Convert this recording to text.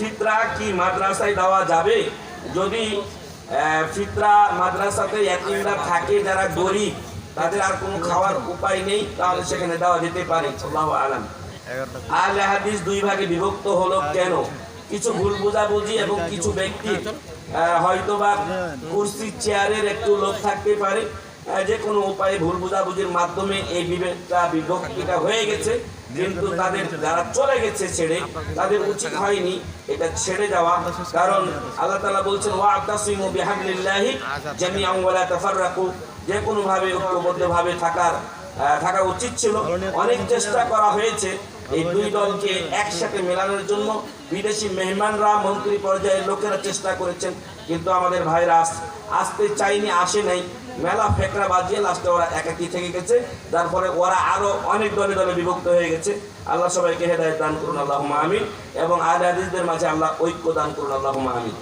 ফিতরা কি মাদ্রাসায় দেওয়া যাবে? যদি ফিতরা মাদ্রাসাতে এতিমরা থাকে, যারা গরিব, তাদের আর কোনো খাওয়ার উপায় নেই, তাহলে সেখানে দেওয়া যেতে পারে। আল্লাহ আলাম। হাদিস দুই ভাগে বিভক্ত হলো কেন? কিছু ভুল বোঝাবুঝি এবং কিছু ব্যক্তি হয়তোবা কুর্সি চেয়ারের একটু লোক থাকতে পারে যে কোনো উপায়ে ভুল বোঝাবুঝির মাধ্যমে এই বিবেকটা, বিভক্তিটা হয়ে গেছে। কিন্তু তাদের যারা চলে গেছে ছেড়ে, তাদের উচিত হয়নি এটা ছেড়ে যাওয়া কারণ আল্লাহ তালা বলছেন ওয়া ও বিহাবলিল্লাহি জামিআন ওয়া লা তাফাররাকু। যে কোনোভাবে ভাবে ঐক্যবদ্ধ ভাবে থাকার থাকা উচিত ছিল। অনেক চেষ্টা করা হয়েছে এই দুই দলকে একসাথে মেলানোর জন্য। বিদেশি মেহমানরা মন্ত্রী পর্যায়ের লোকেরা চেষ্টা করেছেন, কিন্তু আমাদের ভাইরা আসতে চাইনি আসে নাই। মেলা ফেকরা বাজিয়ে লাস্টে ওরা একাকি থেকে গেছে। তারপরে ওরা আরও অনেক দলে দলে বিভক্ত হয়ে গেছে। আল্লাহ সবাইকে হেদায়ত দান করুন আল্লাহ আমিন। এবং আদ মাঝে আল্লাহ ঐক্য দান করুন আল্লাহ আমিন।